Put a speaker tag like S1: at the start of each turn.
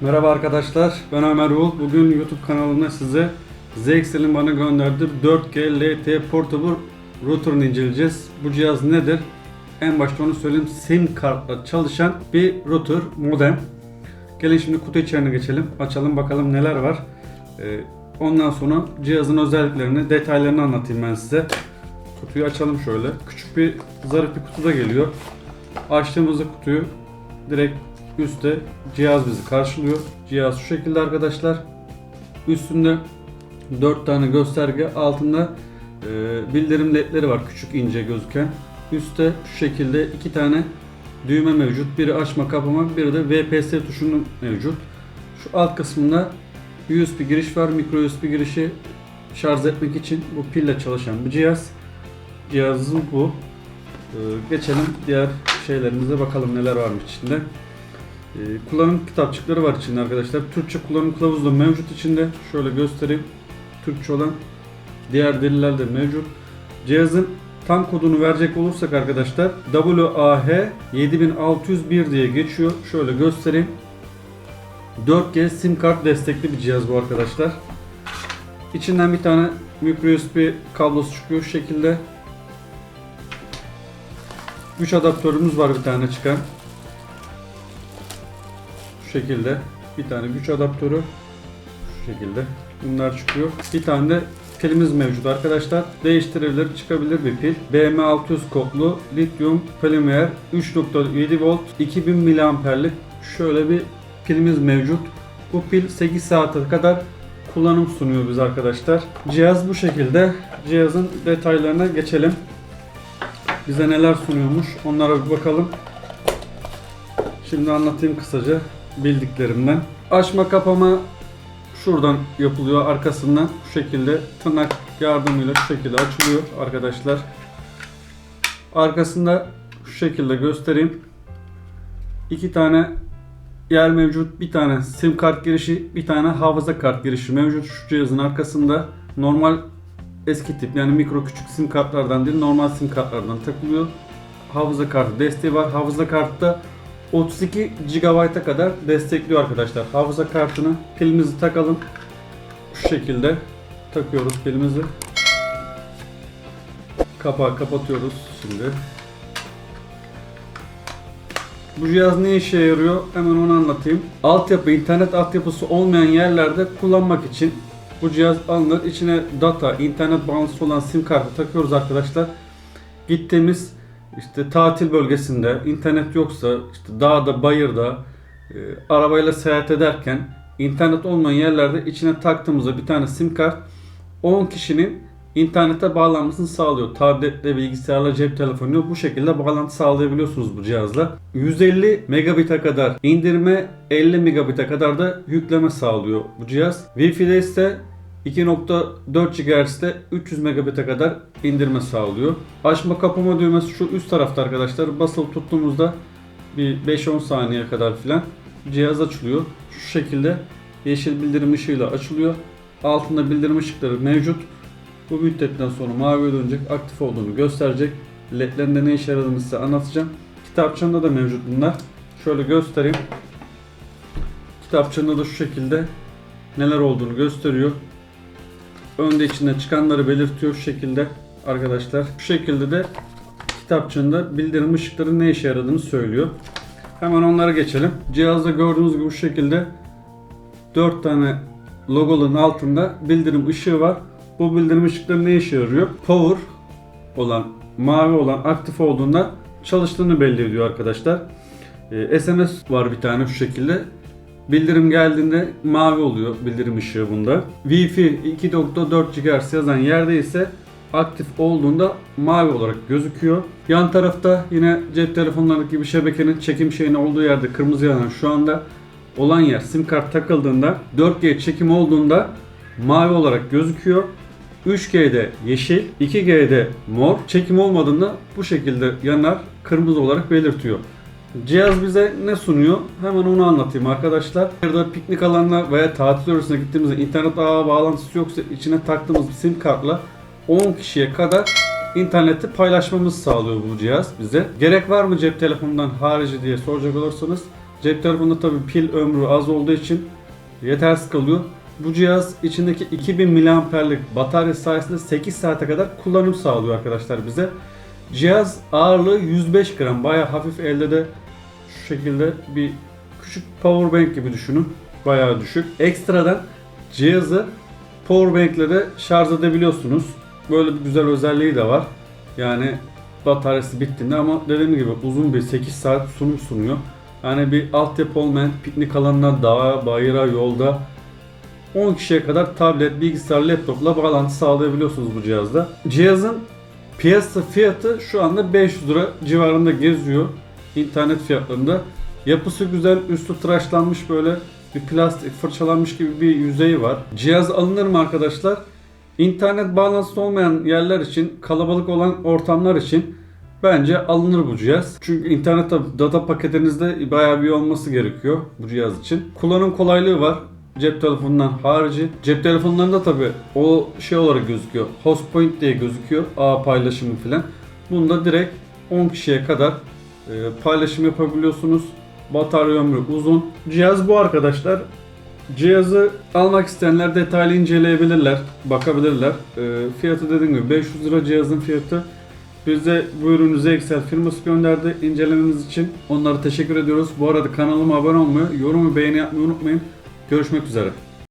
S1: Merhaba arkadaşlar, ben Ömer Uğur. Bugün YouTube kanalımda size ZXL'in bana gönderdiği 4G LTE Portable Router'ını inceleyeceğiz. Bu cihaz nedir? En başta onu söyleyeyim. SIM kartla çalışan bir router, modem. Gelin şimdi kutu içerisine geçelim. Açalım bakalım neler var. Ee, ondan sonra cihazın özelliklerini, detaylarını anlatayım ben size. Kutuyu açalım şöyle. Küçük bir zarif bir kutuda geliyor. Açtığımızda kutuyu direkt üstte cihaz bizi karşılıyor. Cihaz şu şekilde arkadaşlar. Üstünde 4 tane gösterge, altında e, bildirim ledleri var küçük ince gözüken. Üstte şu şekilde iki tane düğme mevcut. Biri açma kapama, biri de VPS tuşunun mevcut. Şu alt kısmında USB giriş var. Micro USB girişi şarj etmek için bu pille çalışan bir cihaz. Cihazın bu. Ee, geçelim diğer şeylerimize bakalım neler varmış içinde. Ee, kullanım kitapçıkları var içinde arkadaşlar. Türkçe kullanım kılavuzu da mevcut içinde. Şöyle göstereyim. Türkçe olan diğer diller de mevcut. Cihazın tam kodunu verecek olursak arkadaşlar WAH 7601 diye geçiyor. Şöyle göstereyim. 4G sim kart destekli bir cihaz bu arkadaşlar. İçinden bir tane micro USB kablosu çıkıyor şu şekilde. Güç adaptörümüz var bir tane çıkan. Şekilde bir tane güç adaptörü şu şekilde bunlar çıkıyor. Bir tane de pilimiz mevcut arkadaşlar. Değiştirilebilir, çıkabilir bir pil. BM600 kodlu lityum polimer 3.7 volt 2000 miliamperlik şöyle bir pilimiz mevcut. Bu pil 8 saate kadar kullanım sunuyor biz arkadaşlar. Cihaz bu şekilde. Cihazın detaylarına geçelim. Bize neler sunuyormuş onlara bir bakalım. Şimdi anlatayım kısaca bildiklerimden. Açma kapama şuradan yapılıyor arkasından şu şekilde tırnak yardımıyla şu şekilde açılıyor arkadaşlar. Arkasında şu şekilde göstereyim. İki tane yer mevcut. Bir tane sim kart girişi, bir tane hafıza kart girişi mevcut şu cihazın arkasında. Normal eski tip yani mikro küçük sim kartlardan değil normal sim kartlardan takılıyor. Hafıza kartı desteği var. Hafıza kartta 32 GB'a kadar destekliyor arkadaşlar. Hafıza kartını pilimizi takalım. Şu şekilde takıyoruz pilimizi. Kapağı kapatıyoruz şimdi. Bu cihaz ne işe yarıyor? Hemen onu anlatayım. Altyapı, internet altyapısı olmayan yerlerde kullanmak için bu cihaz alınır. İçine data, internet bağlantısı olan sim kartı takıyoruz arkadaşlar. Gittiğimiz işte tatil bölgesinde internet yoksa işte dağda, bayırda e, arabayla seyahat ederken internet olmayan yerlerde içine taktığımızda bir tane sim kart 10 kişinin internete bağlanmasını sağlıyor. Tabletle, bilgisayarla, cep telefonuyla bu şekilde bağlantı sağlayabiliyorsunuz bu cihazla. 150 megabit'e kadar indirme, 50 megabit'e kadar da yükleme sağlıyor bu cihaz. Wi-Fi'de ise 2.4 GHz'de 300 megabit'e kadar indirme sağlıyor. Açma kapama düğmesi şu üst tarafta arkadaşlar. Basılı tuttuğumuzda bir 5-10 saniye kadar filan cihaz açılıyor. Şu şekilde yeşil bildirim ışığıyla açılıyor. Altında bildirim ışıkları mevcut. Bu müddetten sonra maviye dönecek, aktif olduğunu gösterecek. LED'lerinde ne işe yaradığını size anlatacağım. Kitapçığında da mevcut bunlar. Şöyle göstereyim. Kitapçığında da şu şekilde neler olduğunu gösteriyor. Önde içinde çıkanları belirtiyor şu şekilde arkadaşlar. Şu şekilde de kitapçığında bildirim ışıkları ne işe yaradığını söylüyor. Hemen onlara geçelim. Cihazda gördüğünüz gibi bu şekilde 4 tane logonun altında bildirim ışığı var. Bu bildirim ışıkları ne işe yarıyor? Power olan, mavi olan aktif olduğunda çalıştığını belli ediyor arkadaşlar. Ee, SMS var bir tane şu şekilde. Bildirim geldiğinde mavi oluyor bildirim ışığı bunda. Wi-Fi 2.4 GHz yazan yerde ise aktif olduğunda mavi olarak gözüküyor. Yan tarafta yine cep telefonlarındaki gibi şebekenin çekim şeyinin olduğu yerde kırmızı yanan şu anda olan yer sim kart takıldığında 4G çekim olduğunda mavi olarak gözüküyor. 3G'de yeşil, 2G'de mor, çekim olmadığında bu şekilde yanar, kırmızı olarak belirtiyor. Cihaz bize ne sunuyor? Hemen onu anlatayım arkadaşlar. Ya da piknik alanına veya tatil yöresine gittiğimizde internet ağı bağlantısı yoksa içine taktığımız bir sim kartla 10 kişiye kadar interneti paylaşmamızı sağlıyor bu cihaz bize. Gerek var mı cep telefonundan harici diye soracak olursanız Cep telefonunda tabi pil ömrü az olduğu için yetersiz kalıyor. Bu cihaz içindeki 2000 miliamperlik batarya sayesinde 8 saate kadar kullanım sağlıyor arkadaşlar bize. Cihaz ağırlığı 105 gram. Baya hafif elde de şekilde bir küçük power bank gibi düşünün. Bayağı düşük. Ekstradan cihazı power bank de şarj edebiliyorsunuz. Böyle bir güzel özelliği de var. Yani bataryası bittiğinde ama dediğim gibi uzun bir 8 saat sunum sunuyor. Yani bir altyapı olmayan piknik alanına, dağa, bayıra, yolda 10 kişiye kadar tablet, bilgisayar, laptopla bağlantı sağlayabiliyorsunuz bu cihazda. Cihazın piyasa fiyatı şu anda 500 lira civarında geziyor internet fiyatlarında. Yapısı güzel, üstü tıraşlanmış böyle bir plastik fırçalanmış gibi bir yüzeyi var. Cihaz alınır mı arkadaşlar? İnternet bağlantısı olmayan yerler için, kalabalık olan ortamlar için bence alınır bu cihaz. Çünkü internet data paketinizde bayağı bir olması gerekiyor bu cihaz için. Kullanım kolaylığı var cep telefonundan harici. Cep telefonlarında tabi o şey olarak gözüküyor. Host point diye gözüküyor. Ağ paylaşımı filan. Bunda direkt 10 kişiye kadar paylaşım yapabiliyorsunuz. Batarya ömrü uzun. Cihaz bu arkadaşlar. Cihazı almak isteyenler detaylı inceleyebilirler, bakabilirler. E, fiyatı dediğim gibi 500 lira cihazın fiyatı. Bize bu ürünü Zexel firması gönderdi incelememiz için. Onlara teşekkür ediyoruz. Bu arada kanalıma abone olmayı, yorum ve beğeni yapmayı unutmayın. Görüşmek üzere.